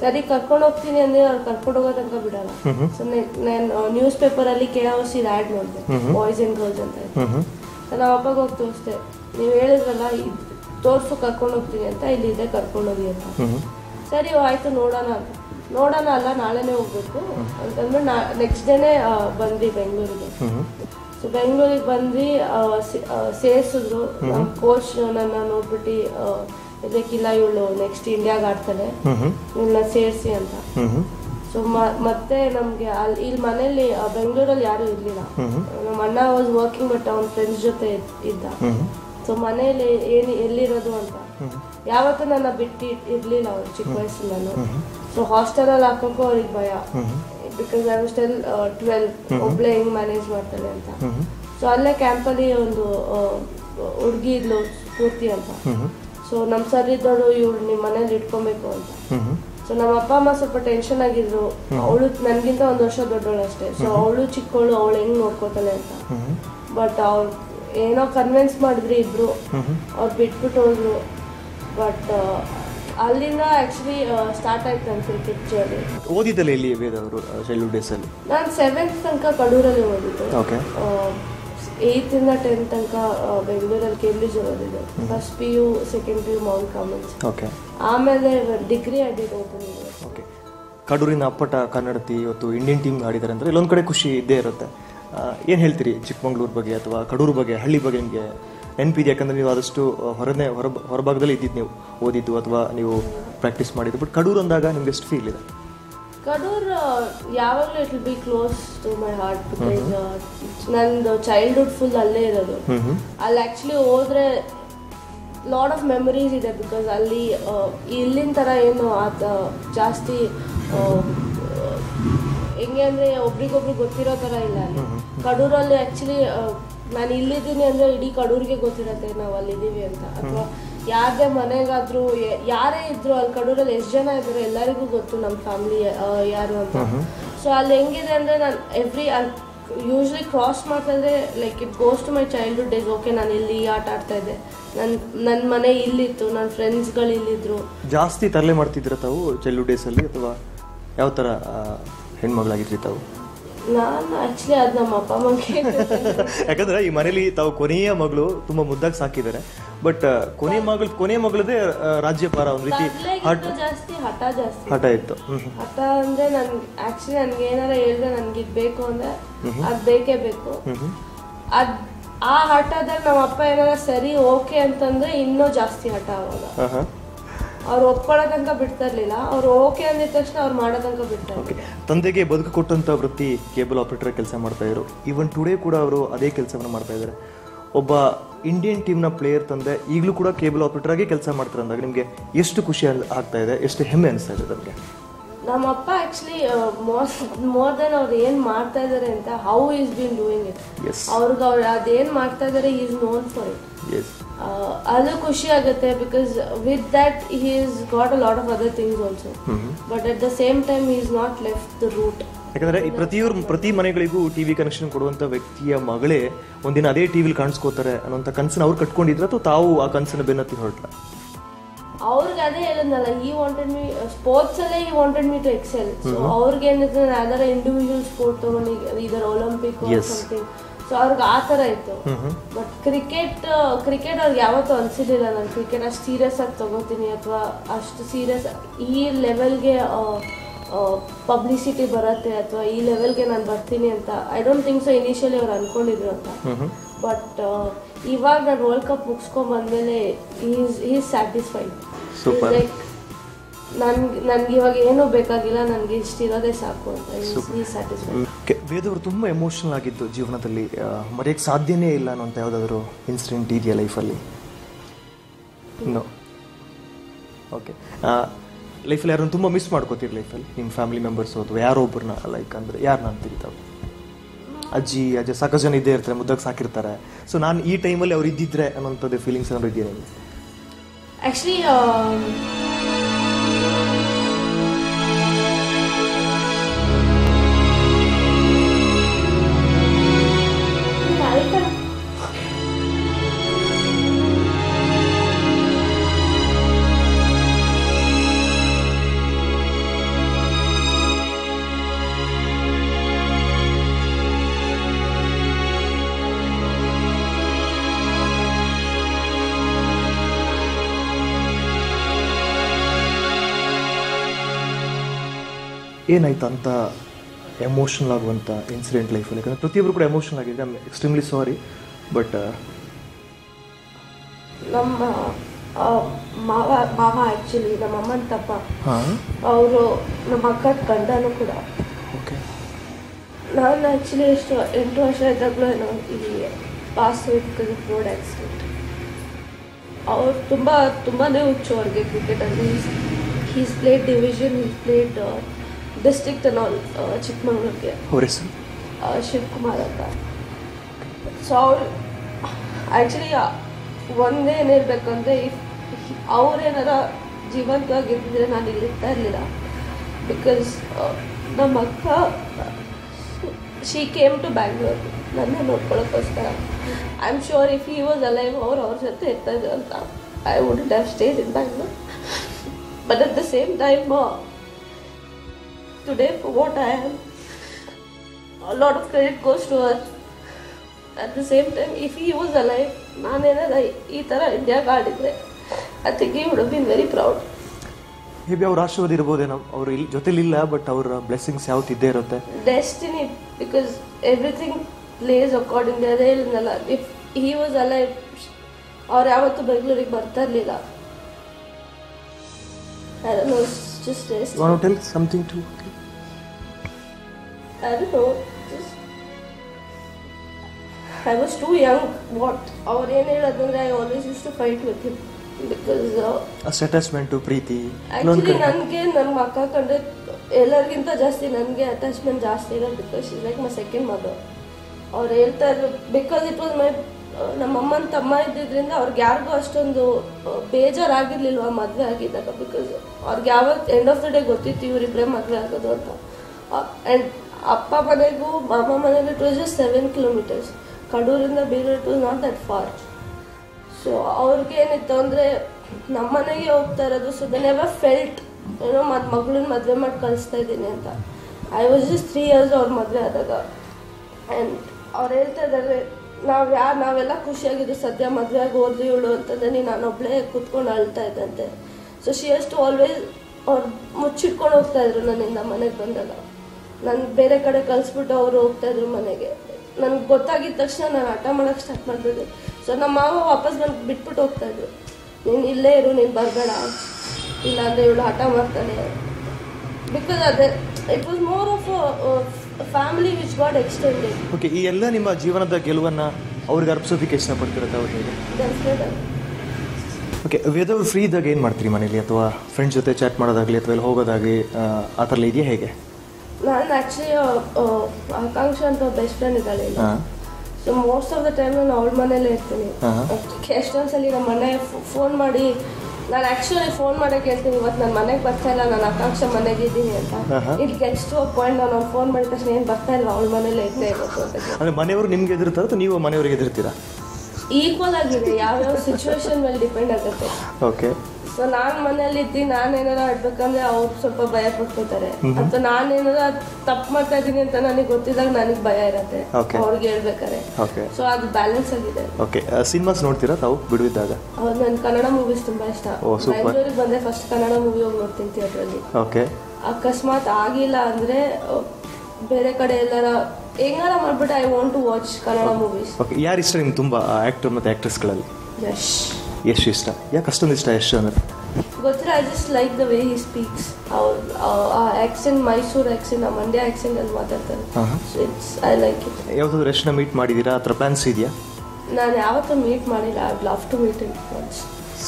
ಸರಿ ಕರ್ಕೊಂಡು ಹೋಗ್ತೀನಿ ಅಂದ್ರೆ ಅವ್ರು ಕರ್ಕೊಂಡು ಹೋಗೋ ತನಕ ಬಿಡಲ್ಲ ಸೊ ನಾನು ನ್ಯೂಸ್ ಪೇಪರ್ ಅಲ್ಲಿ ಕೆ ಆರ್ ಸಿ ಆಡ್ ನೋಡಿದೆ ಬಾಯ್ಸ್ ಅಂಡ್ ಗರ್ಲ್ಸ್ ಅಂತ ಹ್ಞೂ ಅಪ್ಪ ಅವಾಗ ಹೋಗಿ ತೋರಿಸ್ದೆ ನೀವು ಹೇಳಿದ್ರಲ್ಲ ತೋರ್ಸು ಕರ್ಕೊಂಡು ಹೋಗ್ತೀನಿ ಅಂತ ಇಲ್ಲಿ ಇದೆ ಕರ್ಕೊಂಡು ಹೋಗಿ ಅಂತ. ಸರಿ ಆಯ್ತು ನೋಡೋಣ ಅಂತ. ನೋಡೋಣ ಅಲ್ಲ ನಾಳೆನೇ ಹೋಗ್ಬೇಕು. ಅಂತಂದ್ರೆ ನಾ ನೆಕ್ಸ್ಟ್ ಡೇನೆ ಬಂದ್ವಿ ಬೆಂಗಳೂರಿಗೆ. ಸೊ ಬೆಂಗಳೂರಿಗೆ ಬಂದ್ವಿ ಸೇರಿಸಿದ್ರು. ಸೇ- ಕೋಚ್ ನನ್ನ ನೋಡ್ಬಿಟ್ಟು ಆ, ಇದಕ್ಕಿಲ್ಲ ಇವಳು ನೆಕ್ಸ್ಟ್ ಇಂಡಿಯಾಗ ಆಡ್ತಾಳೆ ಇವಳನ್ನ ಸೇರಿಸಿ ಅಂತ ಸೊ ಮತ್ತೆ ನಮಗೆ ಅಲ್ಲಿ ಇಲ್ಲಿ ಮನೇಲಿ ಬೆಂಗಳೂರಲ್ಲಿ ಯಾರೂ ಇರ್ಲಿಲ್ಲ ನಮ್ಮ ಅಣ್ಣ ವಾಸ್ ವರ್ಕಿಂಗ್ ಬಟ್ ಅವ್ನ ಫ್ರೆಂಡ್ಸ್ ಜೊತೆ ಇದ್- ಇದ್ದ ಸೊ ಮನೇಲಿ ಏನು ಎಲ್ಲಿರೋದು ಅಂತ ಯಾವತ್ತೂ ನನ್ನ ಬಿಟ್ಟು ಇರ್ಲಿಲ್ಲ ಅವ್ರು ಚಿಕ್ಕ ವಯಸ್ಸಲ್ಲಿ ನಾನು ಸೊ ಹಾಸ್ಟೆಲಲ್ಲಿ ಹಾಕೋಕ್ಕೂ ಅವ್ರಿಗೆ ಭಯ ಬಿಕಾಸ್ ಐ ಸ್ಟಿಲ್ ಟ್ವೆಲ್ ಒಬ್ಳೆ ಹೆಂಗ್ ಮ್ಯಾನೇಜ್ ಮಾಡ್ತಾನೆ ಅಂತ ಸೊ ಅಲ್ಲೇ ಕ್ಯಾಂಪಲ್ಲಿ ಒಂದು ಹುಡುಗಿ ಇದ್ಲು ಸ್ಫೂರ್ತಿ ಅಂತ ಸೊ ನಮ್ಮ ಸರ್ ಇದ್ದವಳು ಇವ್ಳು ನಿಮ್ಮ ಮನೇಲಿ ಇಟ್ಕೊಬೇಕು ಅಂತ. ಸೊ ನಮ್ಮ ಅಪ್ಪ ಅಮ್ಮ ಸ್ವಲ್ಪ ಟೆನ್ಷನ್ ಆಗಿದ್ರು. ಅವಳು ನನಗಿಂತ ಒಂದು ವರ್ಷ ದೊಡ್ಡವಳು ಅಷ್ಟೇ. ಸೊ ಅವಳು ಚಿಕ್ಕವಳು ಅವಳು ಹೆಂಗ್ ನೋಡ್ಕೋತಾಳೆ ಅಂತ. ಬಟ್ ಅವ್ರು ಏನೋ ಕನ್ವಿನ್ಸ್ ಮಾಡಿದ್ರಿ ಇಬ್ರು. ಅವ್ರು ಬಿಟ್ಬಿಟ್ಟು ಹೋದ್ರು. ಬಟ್ ಅಲ್ಲಿಂದ ಆಕ್ಚುಲಿ ಸ್ಟಾರ್ಟ್ ಆಯ್ತು ನನ್ನ ಕ್ರಿಕೆಟ್ ಜರ್ನಿ ಓದಿದ್ದಲ್ಲ ವೇದ ಅವರು ಚೈಲ್ಡ್ಹುಡ್ ಡೇಸಲ್ಲಿ ನಾನು ಸೆವೆಂತ್ ತನಕ ಕಡೂರಲ್ಲಿ ಓದಿದ್ದು. ಓಕೆ ಏಯ್ತಿಂದ ಟೆಂತ್ ತನಕ ಬೆಂಗಳೂರಲ್ಲಿ ಕೇಂಬ್ರಿಡ್ಜ್ ಓದಿದ್ದು. First P U second P U Mount Carmel's okay ಆಮೇಲೆ ಡಿಗ್ರಿ ಆಗಿದೆ ಓಪನ್ ಓಕೆ ಕಡೂರಿನ ಅಪ್ಪಟ ಕನ್ನಡತಿ ಇವತ್ತು ಇಂಡಿಯನ್ ಟೀಮ್ ಆಡಿದ್ದಾರೆ ಅಂದರೆ ಇಲ್ಲೊಂದು ಕಡೆ ಖುಷಿ ಇದ್ದೇ ಇರುತ್ತೆ. ಏನು ಹೇಳ್ತೀರಿ ಚಿಕ್ಕಮಂಗ್ಳೂರು ಬಗ್ಗೆ ಅಥವಾ ಕಡೂರು ಬಗ್ಗೆ ಹಳ್ಳಿ ಬಗ್ಗೆ ನಿಮಗೆ ನೆನಪಿದೆ ಯಾಕಂದರೆ ನೀವು ಆದಷ್ಟು ಹೊರನೇ ಹೊರ ಹೊರಭಾಗದಲ್ಲಿ ಇದ್ದಿದ್ದು ನೀವು ಓದಿದ್ದು ಅಥವಾ ನೀವು ಪ್ರಾಕ್ಟೀಸ್ ಮಾಡಿದ್ದು. ಬಟ್ ಕಡೂರು ಅಂದಾಗ ನಿಮ್ಗೆ ಎಷ್ಟು ಫೀಲ್ ಇದೆ? ಕಡೂರ್ ಯಾವಾಗಲೂ it will be close to my heart because ನಂದು ಚೈಲ್ಡ್ಹುಡ್ ಫುಲ್ ಅಲ್ಲೇ ಇರೋದು. ಅಲ್ಲಿ ಆ್ಯಕ್ಚುಲಿ ಹೋದ್ರೆ ಲಾಡ್ ಆಫ್ ಮೆಮರೀಸ್ ಇದೆ ಬಿಕಾಸ್ ಅಲ್ಲಿ ಇಲ್ಲಿನ ಥರ ಏನು ಆತ ಜಾಸ್ತಿ ಹೆಂಗೆ ಅಂದರೆ ಒಬ್ರಿಗೊಬ್ರು ಗೊತ್ತಿರೋ ಥರ ಇಲ್ಲ ಅಲ್ಲಿ. ಕಡೂರಲ್ಲಿ ಆ್ಯಕ್ಚುಲಿ ನಾನು ಇಲ್ಲಿದ್ದೀನಿ ಅಂದರೆ ಇಡೀ ಕಡೂರಿಗೆ ಗೊತ್ತಿರತ್ತೆ ನಾವು ಅಲ್ಲಿದ್ದೀವಿ ಅಂತ. ಅಥವಾ ಯಾರದೇ ಮನೆಗಾದ್ರೂ ಯಾರೇ ಇದ್ರು ಅಲ್ಲಿ ಕಡೂರಲ್ಲಿ ಎಷ್ಟು ಜನ ಇದ್ರು ಎಲ್ಲರಿಗೂ ಗೊತ್ತು ನಮ್ಮ ಫ್ಯಾಮಿಲಿ ಯಾರು ಅಂತ. ಸೊ ಅಲ್ಲಿ ಹೆಂಗಿದೆ ಅಂದ್ರೆ ನಾನು ಎವ್ರಿ ಯೂಶ್ವಲಿ ಕ್ರಾಸ್ ಮಾಡ್ತಾಯಿದ್ರೆ like it goes to my childhood days okay ನಾನು ಇಲ್ಲಿ ಆಟ ಆಡ್ತಾ ಇದ್ದೆ? ನನ್ನ ನನ್ನ ಮನೆ ಇಲ್ಲಿತ್ತು ನನ್ನ ಫ್ರೆಂಡ್ಸ್ಗಳು ಇಲ್ಲಿದ್ರು. ಜಾಸ್ತಿ ತರಲೆ ಮಾಡ್ತಿದ್ರ ತಾವು ಚೈಲ್ಡ್ಹುಡ್ ಡೇಸಲ್ಲಿ ಅಥವಾ ಯಾವ ಥರ ಹೆಣ್ಮಗಳಾಗಿದ್ರಿ ತಾವು? ನಾನು ಆ್ಯಕ್ಚುಲಿ ಅದು ನಮ್ಮ ಅಪ್ಪ ಅಮ್ಮಗೆ ಯಾಕಂದ್ರೆ ಈ ಮನೇಲಿ ತಾವು ಕೊನೆಯ ಮಗಳು ತುಂಬಾ ಮುದ್ದಾಗಿ ಸಾಕಿದ್ದಾರೆ. ಬಟ್ ಕೊನೆ ಮಗಳು ಕೊನೆ ಮಗಳದೇ ರಾಜ್ಯಪಾರ ಒಂದು ರೀತಿ ಹಠ ಜಾಸ್ತಿ ಹಠ ಜಾಸ್ತಿ. ಹಠ ಇತ್ತು. ಹಠ ಅಂದ್ರೆ ನನ್ ಆಕ್ಚುಲಿ ನನ್ಗೆ ಏನಾರ ಹೇಳಿದ್ರೆ ನನ್ಗೆ ಇದು ಬೇಕು ಅಂದ್ರೆ ಅದ್ ಬೇಕೇ ಬೇಕು. ಅದ್ ಆ ಹಠದಲ್ಲಿ ನಮ್ಮ ಅಪ್ಪ ಏನಾರ ಸರಿ ಓಕೆ ಅಂತಂದ್ರೆ ಇನ್ನೂ ಜಾಸ್ತಿ ಹಠ ಅವಾಗ. ಅವ್ರು ಒಪ್ಕೊಳ್ಳೋ ಬಿಡ್ತಾ ಇರಲಿಲ್ಲ. ಅವ್ರು ಓಕೆ ಅಂದಿದ ತಕ್ಷಣ ಅವ್ರು ಮಾಡೋ ತನಕ ಓಕೆ ತಂದೆಗೆ ಬದುಕು ಕೊಟ್ಟಂತ ವೃತ್ತಿ ಕೇಬಲ್ ಆಪರೇಟರ್ ಕೆಲಸ ಮಾಡ್ತಾ ಇದ್ರು. ಇವನ್ ಟುಡೇ ಕೂಡ ಅವರು ಅದೇ ಕೆಲಸವನ್ನು ಮಾಡ್ತಾ ಇದ್ದಾರೆ. ಒಬ್ಬ ಇಂಡಿಯನ್ ಟೀಮ್ನ ಪ್ಲೇಯರ್ ತಂದೆ ಈಗಲೂ ಕೂಡ ಕೇಬಲ್ ಆಪರೇಟರ್ ಆಗಿ ಕೆಲಸ ಮಾಡ್ತಾರೆ ಅಂದಾಗ ನಿಮಗೆ ಎಷ್ಟು ಖುಷಿ ಆಗ್ತಾ ಇದೆ, ಎಷ್ಟು ಹೆಮ್ಮೆ ಅನಿಸ್ತಾ ಇದೆ ನಮಗೆ ನಮ್ಮ ಅಪ್ಪ ಆಕ್ಚುಲಿ ಮೋರ್ ದೆನ್ ಅವ್ರು ಏನ್ ಮಾಡ್ತಾ ಇದಾರೆ ಅಂತ how is been doing it ಅವ್ರಿಗ ಅವ್ರು ಅದೇನ್ ಮಾಡ್ತಾ ಇದಾರೆ ಈಸ್ ನೋನ್ ಫಾರ್ ಇಟ್ ಅದು ಖುಷಿ ಆಗುತ್ತೆ because with that he is got a lot of other things also but at the same time is not left the root ಯಾಕಂದ್ರೆ ಈ ಪ್ರತಿಯೊರು ಪ್ರತಿ ಮನೆಗಳಿಗೂ ಟಿವಿ ಕನೆಕ್ಷನ್ ಕೊಡುವಂತ ವ್ಯಕ್ತಿಯ ಮಗಳೇ ಒಂದಿನ ಅದೇ ಟಿವಿಲಿ ಕಾಣಿಸ್ಕೋತಾರೆ ಅನ್ನೋಂಥ ಕನಸನ್ನ ಅವ್ರು ಕಟ್ಕೊಂಡಿದ್ರೆ ಅಥವಾ ತಾವು ಆ ಕನಸನ್ನ ಬೆನ್ನತ್ತಿ ಹೊರಟ್ರ? ಅವ್ರಿಗೆ ಅದೇ ಹೇಳಿದ್ನಲ್ಲ ಈ ವಾಂಟೆಡ್ ಮೀ ಸ್ಪೋರ್ಟ್ಸ್ ಅಲ್ಲೇ he wanted me to excel so ಅವ್ರಿಗೆ ಏನಿದೆ ಯಾವ್ದಾರ ಇಂಡಿವಿಜುವಲ್ ಸ್ಪೋರ್ಟ್ ತಗೊಂಡು ಇದರ ಒಲಿಂಪಿಕ್. ಸಮಥಿಂಗ್ ಸೊ ಅವ್ರಿಗೆ ಆ ಥರ ಇತ್ತು. ಬಟ್ ಕ್ರಿಕೆಟ್ ಕ್ರಿಕೆಟ್ ಅವ್ರಿಗೆ ಯಾವತ್ತೂ ಅನ್ಸಿದಿಲ್ಲ ನಾನು ಕ್ರಿಕೆಟ್ ಅಷ್ಟು ಸೀರಿಯಸ್ ಆಗಿ ತಗೋತೀನಿ ಅಥವಾ ಅಷ್ಟು ಸೀರಿಯಸ್ ಈ ಲೆವೆಲ್ಗೆ ಪಬ್ಲಿಸಿಟಿ ಬರುತ್ತೆ ಅಥವಾ ಈ ಲೆವೆಲ್ಗೆ ನಾನು ಬರ್ತೀನಿ ಅಂತ I don't think so initially ಅವ್ರು ಅನ್ಕೊಂಡಿದ್ರು ಅಂತ. ಬಟ್ ಇವಾಗ ನಾನು ವರ್ಲ್ಡ್ ಕಪ್ ಮುಗಿಸ್ಕೊಂಡ್ ಬಂದ್ಮೇಲೆ ಈಸ್ ಈಸ್ ಸ್ಯಾಟಿಸ್ಫೈಡ್ ಲೈಕ್ ನನ್ಗೆ ನನ್ಗೆ ಇವಾಗ ಏನೂ ಬೇಕಾಗಿಲ್ಲ ನನಗೆ ಇಷ್ಟಿರೋದೇ ಸಾಕು ಅಂತ ವೇದವರು ತುಂಬ ಎಮೋಷನಲ್ ಆಗಿದ್ದು ಜೀವನದಲ್ಲಿ. ಮರೆಯಕ್ಕೆ ಸಾಧ್ಯನೇ ಇಲ್ಲ ಅನ್ನೋಂಥ ಯಾವುದಾದ್ರು ಇನ್ಸಿಡೆಂಟ್ ಇದೆಯಾ ಲೈಫಲ್ಲಿ ನೋ ಓಕೆ ಲೈಫಲ್ಲಿ ಯಾರನ್ನು ತುಂಬ ಮಿಸ್ ಮಾಡ್ಕೋತೀರಿ ಲೈಫಲ್ಲಿ ನಿಮ್ಮ ಫ್ಯಾಮಿಲಿ ಮೆಂಬರ್ಸ್ ಅಥವಾ ಯಾರೋ ಒಬ್ಬರನ್ನ ಲೈಕ್ ಅಂದರೆ ಯಾರನ್ನ ಅಂತೀರಿ ತಾವು? ಅಜ್ಜಿ ಅಜ್ಜ ಸಾಕಷ್ಟು ಜನ ಇದ್ದೇ ಇರ್ತಾರೆ ಮುದ್ದಕ್ಕೆ ಸಾಕಿರ್ತಾರೆ. ಸೊ ನಾನು ಈ ಟೈಮಲ್ಲಿ ಅವ್ರು ಇದ್ದಿದ್ರೆ ಅನ್ನೋಂಥದ್ದು ಫೀಲಿಂಗ್ಸ್ ಏನಾದ್ರು ಇದೆಯಾ ನಿಮಗೆ? ಆಕ್ಚುಲಿ ಏನಾಯ್ತು ಅಂತ ಎಮೋಷನಲ್ ಆಗುವಂಥ ಇನ್ಸಿಡೆಂಟ್ ಲೈಫಲ್ಲಿ ಯಾಕಂದರೆ ಪ್ರತಿಯೊಬ್ಬರು ಕೂಡ ಎಮೋಷನಲ್ ಆಗಿದೆ ಐ ಎಕ್ಸ್ಟ್ರೀಮ್ಲಿ ಸಾರಿ ಬಟ್ ನಮ್ಮ ಮಾವ ಮಾವ ಆಕ್ಚುಲಿ ನಮ್ಮ ಅಮ್ಮನ ತಪ್ಪ. ಅವರು ನಮ್ಮ ಅಕ್ಕ ಗಂಡನೂ ಕೂಡ. ಓಕೆ ನಾನು ಆ್ಯಕ್ಚುಲಿ ಎಷ್ಟು ಎಂಟು ವರ್ಷ ಇದ್ದಾಗಲೂ ಏನೋ ಈ ಪಾಸ್ ಆಫ್ ರೋಡ್ ಆಕ್ಸಿಡೆಂಟ್ ಅವ್ರು ತುಂಬ ತುಂಬಾ ಹುಚ್ಚು ಅವ್ರಿಗೆ ಕ್ರಿಕೆಟಲ್ಲಿ he's played division he's played district all ಚಿಕ್ಕಮಗಳೂರಿಗೆ. ಅವ್ರ ಹೆಸರು? ಶಿವಕುಮಾರ್ ಅಂತ. ಸೊ ಅವ್ರು ಆ್ಯಕ್ಚುಲಿ ಒಂದೇ ಏನಿರ್ಬೇಕಂದ್ರೆ ಇಫ್ ಅವ್ರೇನಾರ ಜೀವಂತವಾಗಿರ್ತಿದ್ರೆ ನಾನು ಇಲ್ಲಿ ಇರ್ತಾ ಇರಲಿಲ್ಲ. ಬಿಕಾಸ್ ನಮ್ಮ ಅಕ್ಕ ಶಿ ಕೇಮ್ ಟು ಬ್ಯಾಂಗ್ಳೂರ್ ನನ್ನ ನೋಡ್ಕೊಳ್ಳೋಕ್ಕೋಸ್ಕರ I am sure if he was alive ಅವ್ರು ಅವ್ರ ಜೊತೆ ಇರ್ತಾ ಇದ್ರು ಅಂತ. I would have stayed in Bangalore but at the same time today for what I am. a lot of credit goes to her. At the same time, if he was alive, ನಾನೇನಾರ ಈ ಥರ ಇಂಡಿಯಾಗೆ ಆಡಿದ್ರೆ I think he would been very proud ಹೇಬಿ ಅವ್ರ ಆಶೀರ್ವಾದ ಇರ್ಬೋದೇನೋ. ಅವ್ರು ಇಲ್ಲಿ ಜೊತೆಲಿಲ್ಲ but ಅವ್ರ ಬ್ಲೆಸ್ಸಿಂಗ್ಸ್ ಯಾವತ್ತು ಇದ್ದೇ ಇರುತ್ತೆ. Destiny because everything place according ಅದೇ ಹೇಳಿದ್ನಲ್ಲ ಇಫ್ ಹಿ ವಾಸ್ ಅಲೈವ್ ಅವ್ರು ಯಾವತ್ತೂ ಬೆಂಗಳೂರಿಗೆ ಬರ್ತಾ ಇರಲಿಲ್ಲ. Just dust want tell something to I don't know. Just I was too young. What? ಅವ್ರು ಏನು ಹೇಳೋದಂದ್ರೆ I always to fight fight with because to Preethi actually ನನಗೆ ನನ್ನ ಅಕ್ಕ ಕಂಡ್ರೆ ಎಲ್ಲರಿಗಿಂತ ಜಾಸ್ತಿ ನನಗೆ ಅಟ್ಯಾಚ್ಮೆಂಟ್ ಜಾಸ್ತಿ ಇರೋದು because is like my second mother ಅವ್ರು ಹೇಳ್ತಾ ಇದ್ರು ಬಿಕಾಸ್ ಇಟ್ ವಾಸ್ ಮೈ ನಮ್ಮ ಅಮ್ಮನ ತಮ್ಮ ಇದ್ದಿದ್ರಿಂದ ಅವ್ರಿಗೆ ಯಾರಿಗೂ ಅಷ್ಟೊಂದು ಆ, ಬೇಜಾರಾಗಿರ್ಲಿಲ್ವ ಮದುವೆ ಆಗಿದ್ದಾಗ ಬಿಕಾಸ್ ಅವ್ರಿಗೆ ಯಾವತ್ತು ಎಂಡ್ ಆಫ್ ದ ಡೇ ಗೊತ್ತಿತ್ತು ಇವರಿಬ್ಬರೇ ಮದುವೆ ಆಗೋದು ಅಂತ ಆ್ಯಂಡ್ ಅಪ್ಪ ಮನೆಗೂ ಮಾಮ ಮನೆಗೂ it was just seven kilometres ಕಡೂರಿಂದ Birur it was not that far so ಅವ್ರಿಗೆ ಏನಿತ್ತು ಅಂದರೆ ನಮ್ಮ ಮನೆಗೆ ಹೋಗ್ತಾ ಇರೋದು ಸೊ ದೆನ್ ಎವರ್ ಫೆಲ್ಟ್ ಏನೋ ಮತ್ತು ಮಗಳನ್ನ ಮದುವೆ ಮಾಡಿ ಕಳಿಸ್ತಾ ಇದ್ದೀನಿ ಅಂತ. I was just three years ಅವ್ರ ಮದುವೆ ಆದಾಗ. ಆ್ಯಂಡ್ ಅವ್ರು ಹೇಳ್ತಾ ಇದ್ದಾರೆ ನಾವು ಯಾರು, ನಾವೆಲ್ಲ ಖುಷಿಯಾಗಿದ್ದು ಸದ್ಯ ಮದುವೆ ಆಗಿ ಹೋದ್ವಿ ಇವಳು ಅಂತಂದ್ರೆ ನೀನು ನಾನೊಬ್ಳೇ ಕೂತ್ಕೊಂಡು ಅಳ್ತಾ ಇದ್ದಂತೆ so she has to always ಅವ್ರು ಮುಚ್ಚಿಟ್ಕೊಂಡು ಹೋಗ್ತಾ ಇದ್ರು ನನ್ನಿಂದ ಮನೆಗೆ ಬಂದಾಗ. ನಾನು ಬೇರೆ ಕಡೆ ಕಳಿಸ್ಬಿಟ್ಟು ಅವರು ಹೋಗ್ತಾ ಇದ್ರು ಮನೆಗೆ. ನನ್ಗೆ ಗೊತ್ತಾಗಿದ ತಕ್ಷಣ ನಾನು ಆಟ ಮಾಡೋಕ್ಕೆ ಸ್ಟಾರ್ಟ್ ಮಾಡ್ತಿದ್ದೆ. ಸೊ ನಮ್ಮ ಮಾವ ವಾಪಸ್ ಬಂದು ಬಿಟ್ಬಿಟ್ಟು ಹೋಗ್ತಾ ಇದ್ರು. ನೀನು ಇಲ್ಲೇ ಇರು ನೀನು ಬರಬೇಡ. ಇಲ್ಲಾಂದ್ರೆ ಇವಳು ಹಠ ಮಾಡ್ತಾನೆ. ಬಿಕಾಸ್ ಅದೇ it was more of family which got extended okay ಈ ಎಲ್ಲ ನಿಮ್ಮ ಜೀವನದ ಗೆಲುವನ್ನ ಅವ್ರಿಗೆ ಅರ್ಪಿಸೋದಕ್ಕೆ ಇಷ್ಟಪಡ್ತಿರತ್ತೆ ಅವ್ರು ಹೇಗೆ ಓಕೆ ವೆದರ್ ಫ್ರೀ ಇದ್ದಾಗ ಏನು ಮಾಡ್ತೀರಿ ಮನೇಲಿ? ಅಥವಾ ಫ್ರೆಂಡ್ಸ್ ಜೊತೆ ಚಾಟ್ ಮಾಡೋದಾಗಲಿ ಅಥವಾ ಇಲ್ಲಿ ಹೋಗೋದಾಗಲಿ ಆ ಥರ ಇದೆಯಾ ಹೇಗೆ? ನಾನು ಆ್ಯಕ್ಚುಲಿ ಆಕಾಂಕ್ಷ ಅಂತ ಬೆಸ್ಟ್ ಫ್ರೆಂಡ್ ಇದ್ದಾಳೆ so most of the time ನಾನು ಅವಳ ಮನೇಲೇ ಇರ್ತೀನಿ. ಎಷ್ಟೊಂದು ಸಲ ನಮ್ಮ ಮನೆ ಫೋನ್ ಮಾಡಿ ನಾನು ಆ್ಯಕ್ಚುಲಿ ಫೋನ್ ಮಾಡಕ್ಕೆ ಹೇಳ್ತೀನಿ ಇವತ್ತು ನನ್ನ ಮನೆಗೆ ಬರ್ತಾ ಇಲ್ಲ ನಾನು ಆಕಾಂಕ್ಷ ಮನೆಗೆ ಇದ್ದೀನಿ ಅಂತ. ಇಲ್ಲಿ ಗೆಸ್ಟ್ ಪಾಯಿಂಟ್ ನಾನು ಫೋನ್ ಮಾಡಿದ ತಕ್ಷಣ ಏನು ಬರ್ತಾ ಇಲ್ಲ ಅವಳ ಮನೇಲೇ ಇದ್ದೇ ಇರೋದು ಅಂತ ಅಂದರೆ ಮನೆಯವರು ನಿಮ್ಗೆ ಎದುರ್ತಾರೆ ನೀವು ಮನೆಯವರಿಗೆ ಎದುರ್ತೀರಾ ಈಕ್ವಲ್ ಆಗಿದೆ ಯಾವ್ಯಾವ ಸಿಚುವೇಶನ್ ಮೇಲೆ ಡಿಪೆಂಡ್ ಆಗುತ್ತೆ. ಓಕೆ ಸೊ ನಾನು ಮನೇಲಿ ಇದ್ದಿ ನಾನು ಏನಾರ ಆಡ್ಬೇಕಂದ್ರೆ ಅವ್ರು ಸ್ವಲ್ಪ ಭಯ ಪಡ್ಕೋತಾರೆ ಅಥವಾ ನಾನು ಏನಾರ ತಪ್ಪು ಮಾಡ್ತಾ ಇದ್ದೀನಿ ಅಂತ ನನಗೆ ಗೊತ್ತಿದ್ದಾಗ ನನಗೆ ಭಯ ಇರತ್ತೆ. ಅವ್ರಿಗೆ ಹೇಳ್ಬೇಕಾರೆ ಓಕೆ ಸೊ ಅದು ಬ್ಯಾಲೆನ್ಸ್ ಆಗಿದೆ. ಓಕೆ ಸಿನಿಮಾಸ್ ನೋಡ್ತೀರಾ ತಾವು ಬಿಡುವಿದ್ದಾಗ? ನನ್ ಕನ್ನಡ ಮೂವೀಸ್ ತುಂಬಾ ಇಷ್ಟ. ಬೆಂಗಳೂರಿಗೆ ಬಂದ್ರೆ ಫಸ್ಟ್ ಕನ್ನಡ ಮೂವಿ ಹೋಗಿ ನೋಡ್ತೀನಿ ಥಿಯೇಟ್ರಲ್ಲಿ ಓಕೆ ಅಕಸ್ಮಾತ್ ಆಗಿಲ್ಲ ಅಂದ್ರೆ ಬೇರೆ ಕಡೆ ಎಲ್ಲರ ಹೆಂಗಾರ ಮಾಡ್ಬಿಟ್ಟು I want to watch Kannada movies okay ಯಾರು ಇಷ್ಟ ನಿಮ್ಗೆ ತುಂಬಾ ಆಕ್ಟರ್ ಮತ್ತೆ ಆಕ್ಟ್ರೆಸ್ಗಳಲ್ಲಿ ಯಶ್ ಎಷ್ಟು ಇಷ್ಟ ಯಾಕೆ ಅಷ್ಟೊಂದು ಇಷ್ಟ ಎಷ್ಟು ಅಂದರೆ ಗೊತ್ತಿಲ್ಲ I just like the way he speaks ಆ ಆಕ್ಸೆಂಟ್ ಮೈಸೂರು ಆಕ್ಸೆಂಟ್ ಆ ಮಂಡ್ಯ ಆಕ್ಸೆಂಟ್ ಅಲ್ಲಿ ಮಾತಾಡ್ತಾರೆ. ಇಟ್ಸ್ ಐ ಲೈಕ್ ಇಟ್ ಯಾವ್ದಾದ್ರು ಎಷ್ಟನ್ನ ಮೀಟ್ ಮಾಡಿದ್ದೀರಾ? ಆ ಥರ ಪ್ಲಾನ್ಸ್ ಇದೆಯಾ? ನಾನು ಯಾವತ್ತೂ ಮೀಟ್ ಮಾಡಿಲ್ಲ. I love to meet him once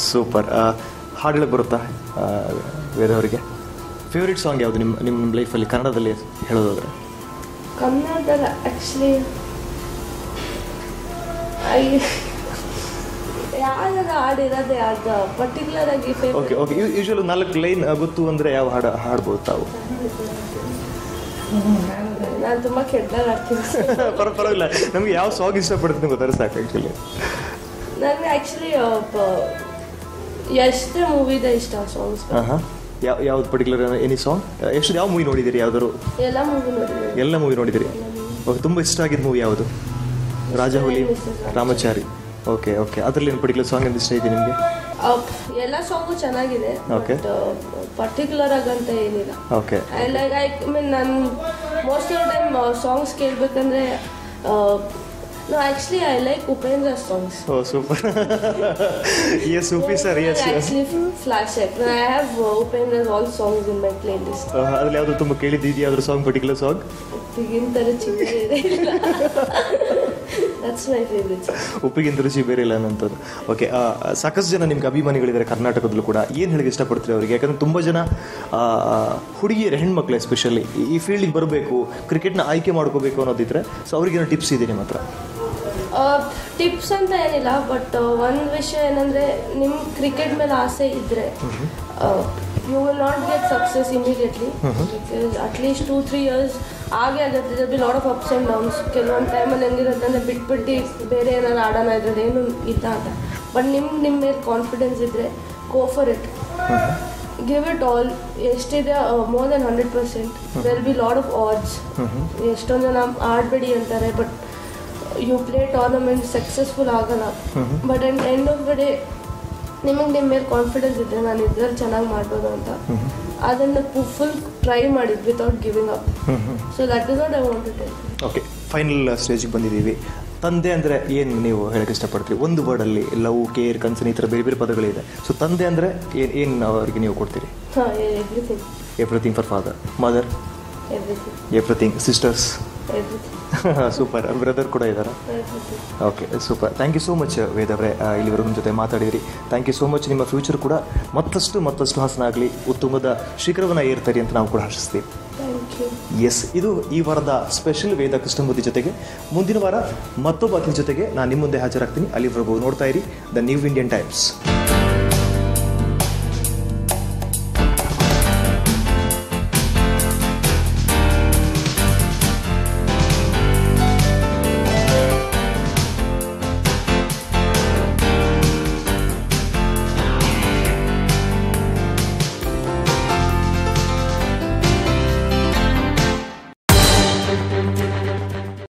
super ಹಾಡುಗಳು ಬರುತ್ತಾ? ಆ, ವೇದವರಿಗೆ ಫೇವ್ರೆಟ್ ಸಾಂಗ್ ಯಾವುದು ನಿಮ್ಮ ನಿಮ್ಮ ಲೈಫಲ್ಲಿ ಕನ್ನಡದಲ್ಲಿ ಹೇಳೋದಾದ್ರೆ? ಕನ್ನಡದಲ್ಲಿ ಆ್ಯಕ್ಚುಲಿ ಐ ಯಾವ್ದಾರ ಹಾಡಿರೋದೇ ಅದು ಪರ್ಟಿಕ್ಯುಲರ್ ಆಗಿ ಓಕೆ ಓಕೆ ಯೂಶುವಲ್ ನಾಲ್ಕು ಲೈನ್ ಗೊತ್ತು ಅಂದರೆ ಯಾವ ಹಾಡು ಹಾಡ್ಬೋದು ತಾವು? ನಾನು ತುಂಬ ಕೆಟ್ಟದಾಗ ಆಡ್ತೀನಿ ಪರ ಪರವಾಗಿಲ್ಲ. ನಮಗೆ ಯಾವ ಸಾಂಗ್ ಇಷ್ಟಪಡ್ತೀನಿ ಗೊತ್ತಾರೆ ಸಾಕು ಆ್ಯಕ್ಚುಲಿ ನನಗೆ ಆ್ಯಕ್ಚುಲಿ ಎಷ್ಟೇ ಮೂವಿದ ಇಷ್ಟ ಸಾಂಗ್ಸ್ ಯಾವ ಯಾವ್ದು ಪರ್ಟಿಕ್ಯುಲರ್ ಎನಿ ಸಾಂಗ್ ಎಷ್ಟು ಯಾವ ಮೂವಿ ನೋಡಿದಿರಿ ಯಾವ್ದಾರು ಎಲ್ಲ ಮೂವಿ ನೋಡಿದಿರಿ ಎಲ್ಲ ಮೂವಿ ನೋಡಿದಿರಿ ಓಕೆ ತುಂಬ ಇಷ್ಟ ಆಗಿದ್ದ ಮೂವಿ ಯಾವುದು? ರಾಜಹುಲಿ ರಾಮಚಾರಿ. ಓಕೆ ಓಕೆ ಅದರಲ್ಲಿ ಏನು ಪರ್ಟಿಕ್ಯುಲರ್ ಸಾಂಗ್ ಅಂತ ಇಷ್ಟ ಇದೆ ನಿಮಗೆ? ಎಲ್ಲ ಸಾಂಗು ಚೆನ್ನಾಗಿದೆ ಓಕೆ ಬಟ್ ಪರ್ಟಿಕ್ಯುಲರ್ ಆಗಂತ ಏನಿಲ್ಲ. Okay I like I mean ನಾನು most of time songs ಕೇಳಬೇಕಂದ್ರೆ no actually I like Upendra songs oh super yes ಸೂಪಿ sir yes actually flash I have Upendra all songs in my playlist ಅದರಲ್ಲಿ ಯಾವುದು ತುಂಬ ಕೇಳಿದ್ದೀವಿ ಅದ್ರ song particular song ಬಿಗಿಂತರ ಚಿಕ್ಕ that's my favourite ಉಪ್ಪಿಗಿಂತ ರುಚಿ ಬೇರೆ ಇಲ್ಲ ಅನ್ನೋಂಥದ್ದು ಓಕೆ ಸಾಕಷ್ಟು ಜನ ನಿಮ್ಗೆ ಅಭಿಮಾನಿಗಳಿದ್ದಾರೆ ಕರ್ನಾಟಕದಲ್ಲೂ ಕೂಡ. ಏನು ಹೇಳಿ ಇಷ್ಟಪಡ್ತೀರಿ ಅವರಿಗೆ? ಯಾಕಂದ್ರೆ ತುಂಬ ಜನ ಹುಡುಗಿಯರು ಹೆಣ್ಮಕ್ಳು ಎಸ್ಪೆಷಲಿ ಈ ಫೀಲ್ಡಿಗೆ ಬರಬೇಕು ಕ್ರಿಕೆಟ್ನ ಆಯ್ಕೆ ಮಾಡ್ಕೋಬೇಕು ಅನ್ನೋದಿದ್ರೆ ಸೊ ಅವ್ರಿಗೇನೋ ಟಿಪ್ಸ್ ಇದೆ ನಿಮ್ಮ ಹತ್ರ? ಟಿಪ್ಸ್ ಅಂತ ಏನಿಲ್ಲ ಬಟ್ ಒಂದು ವಿಷಯ ಏನಂದರೆ ನಿಮ್ಮ ಕ್ರಿಕೆಟ್ ಮೇಲೆ ಆಸೆ ಇದ್ದರೆ you will not get success immediately because at least two three years ಆಗೇ ಆಗುತ್ತೆ. There be lot of ups and downs ಕೆಲವೊಂದು ಟೈಮಲ್ಲಿ ಹೆಂಗಿರುತ್ತೆ ಅಂದರೆ ಬಿಟ್ಬಿಟ್ಟು ಬೇರೆ ಏನಾದ್ರು ಆಡೋಣ ಇದ್ರೆ ಏನು ಇದ್ದ ಅಂತ ಬಟ್ ನಿಮ್ಮ ನಿಮ್ಮ ಮೇಲೆ ಕಾನ್ಫಿಡೆನ್ಸ್ ಇದ್ದರೆ go for it give it all ಎಷ್ಟಿದೆ more than hundred percent there'll be lot of odds ಎಷ್ಟೊಂದು ಜನ ಆಡಬೇಡಿ ಅಂತಾರೆ but you play tournament successful ಆಗಲ್ಲ. But and end of the day ನಿಮಗೆ ನಿಮ್ಮ ಮೇಲೆ ಕಾನ್ಫಿಡೆನ್ಸ್ ಇದೆ ನಾನು ಇದ್ರಲ್ಲಿ ಚೆನ್ನಾಗಿ ಮಾಡ್ಬೋದು ಅಂತ. ಅದನ್ನು ಫುಲ್ ಟ್ರೈ ಮಾಡಿದ್ without giving up so that is what I want to tell okay final ಸ್ಟೇಜಿಗೆ ಬಂದಿದ್ದೀವಿ. ತಂದೆ ಅಂದರೆ ಏನು ನೀವು ಹೇಳಕ್ಕೆ ಇಷ್ಟಪಡ್ತೀರಿ? ಒಂದು ವರ್ಡಲ್ಲಿ ಲವ್ ಕೇರ್ ಕನ್ಸನ್ ಈ ಥರ ಬೇರೆ ಬೇರೆ ಪದಗಳಿದೆ. ಸೊ ತಂದೆ ಅಂದರೆ ಏನು ಏನು ಅವರಿಗೆ ನೀವು ಕೊಡ್ತೀರಿ? Everything everything for father mother everything everything sisters everything super brother ಕೂಡ ಇದ್ದಾರೆ? Okay super thank you so much Veda ಅವರೇ. ಆ, ಇಲ್ಲಿವರೆಗೂ ನಿಮ್ಮ ಜೊತೆ ಮಾತಾಡಿದಿರಿ. ಥ್ಯಾಂಕ್ ಯು ಸೋ ಮಚ್ ನಿಮ್ಮ ಫ್ಯೂಚರ್ ಕೂಡ ಮತ್ತಷ್ಟು ಮತ್ತಷ್ಟು ಹಾಸನಾಗಲಿ ಉತ್ತುಂಗದ ಶಿಖರವನ್ನು ಏರ್ತಾರೆ ಅಂತ ನಾವು ಕೂಡ ಹರ್ಷಿಸ್ತೀವಿ ಎಸ್ ಇದು ಈ ವಾರದ ಸ್ಪೆಷಲ್ ವೇದ ಕೃಷ್ಣಮೂರ್ತಿ ಜೊತೆಗೆ. ಮುಂದಿನ ವಾರ ಮತ್ತೊಬ್ಬ ಅತಿಥಿ ಜೊತೆಗೆ ನಾನು ನಿಮ್ಮ ಮುಂದೆ ಹಾಜರಾಗ್ತೀನಿ. ಅಲ್ಲಿವರೆಗೂ ನೋಡ್ತಾ ಇರಿ. The new Indian times